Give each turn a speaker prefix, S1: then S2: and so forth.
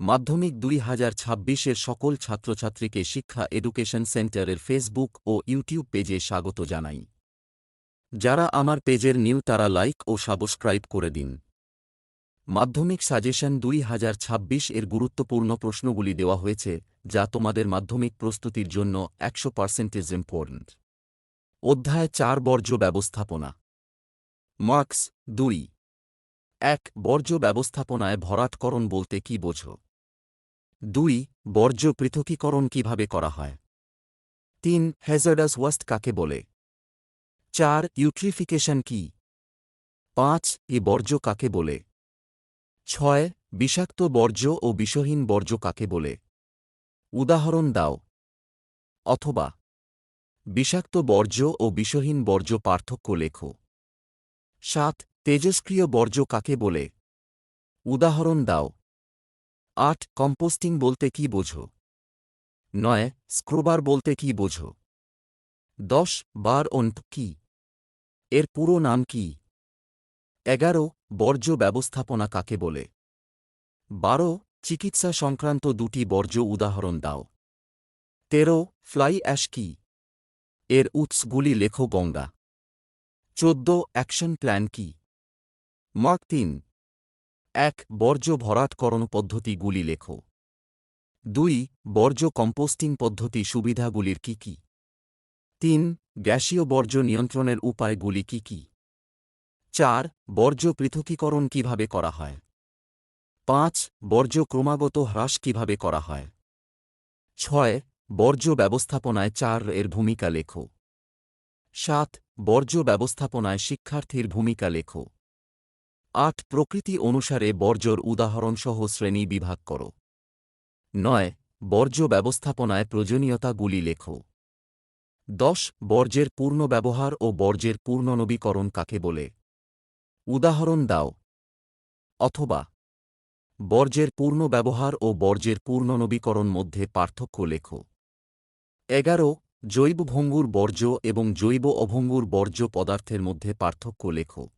S1: মাধ্যমিক দুই হাজার ছাব্বিশের সকল ছাত্রছাত্রীকে শিক্ষা এডুকেশন সেন্টারের ফেসবুক ও ইউটিউব পেজে স্বাগত জানাই। যারা আমার পেজের নিউ তারা লাইক ও সাবস্ক্রাইব করে দিন। মাধ্যমিক সাজেশন দুই হাজার ছাব্বিশ এর গুরুত্বপূর্ণ প্রশ্নগুলি দেওয়া হয়েছে, যা তোমাদের মাধ্যমিক প্রস্তুতির জন্য একশো পার্সেন্টেজ ইম্পর্ট্যান্ট অধ্যায় চার বর্জ্য ব্যবস্থাপনা। মার্কস দুই। এক, বর্জ্য ব্যবস্থাপনায় ভরাটকরণ বলতে কি বোঝো? দুই, বর্জ্য পৃথকীকরণ কীভাবে করা হয়? তিন হ্যাজার্ডাস ওয়াস্ট কাকে বলে? চার ইউট্রিফিকেশন কি? পাঁচ, এ বর্জ্য কাকে বলে? ছয়, বিষাক্ত বর্জ্য ও বিষহীন বর্জ্য কাকে বলে? উদাহরণ দাও। অথবা, বিষাক্ত বর্জ্য ও বিষহীন বর্জ্য পার্থক্য লেখো। সাত, তেজস্ক্রিয় বর্জ্য কাকে বলে? উদাহরণ দাও। আট কম্পোস্টিং বলতে কি বোঝো? নয়, স্ক্রোবার বলতে কি বোঝো? দশ, বার অন্ট কি? এর পুরো নাম কি? এগারো, বর্জ্য ব্যবস্থাপনা কাকে বলে? বারো, চিকিৎসা সংক্রান্ত দুটি বর্জ্য উদাহরণ দাও। তেরো, ফ্লাই অ্যাশ কি? এর উৎসগুলি লেখো গঙ্গা। চোদ্দ, অ্যাকশন প্ল্যান কি? মার্ক তিন। এক বর্জ্য ভরাটকরণ পদ্ধতিগুলি লেখো। দুই বর্জ্য কম্পোস্টিং পদ্ধতি সুবিধাগুলির কি কি? তিন গ্যাসীয় বর্জ্য নিয়ন্ত্রণের উপায়গুলি কি কি? চার বর্জ্য পৃথকীকরণ কীভাবে করা হয়? পাঁচ বর্জ্য ক্রমাগত হ্রাস কীভাবে করা হয়? ছয় বর্জ্য ব্যবস্থাপনায় চার এর ভূমিকা লেখো। সাত বর্জ্য ব্যবস্থাপনায় শিক্ষার্থীর ভূমিকা লেখো। আট প্রকৃতি অনুসারে বর্জ্যর উদাহরণসহ শ্রেণি বিভাগ করো। নয়, বর্জ্য ব্যবস্থাপনায় প্রয়োজনীয়তাগুলি লেখো। দশ, বর্জ্যের পূর্ণ ব্যবহার ও বর্জ্যের পূর্ণনবীকরণ কাকে বলে? উদাহরণ দাও। অথবা, বর্জ্যের পূর্ণ ব্যবহার ও বর্জ্যের পূর্ণনবীকরণ মধ্যে পার্থক্য লেখো। এগারো জৈব ভঙ্গুর বর্জ্য এবং জৈব অভঙ্গুর বর্জ্য পদার্থের মধ্যে পার্থক্য লেখো।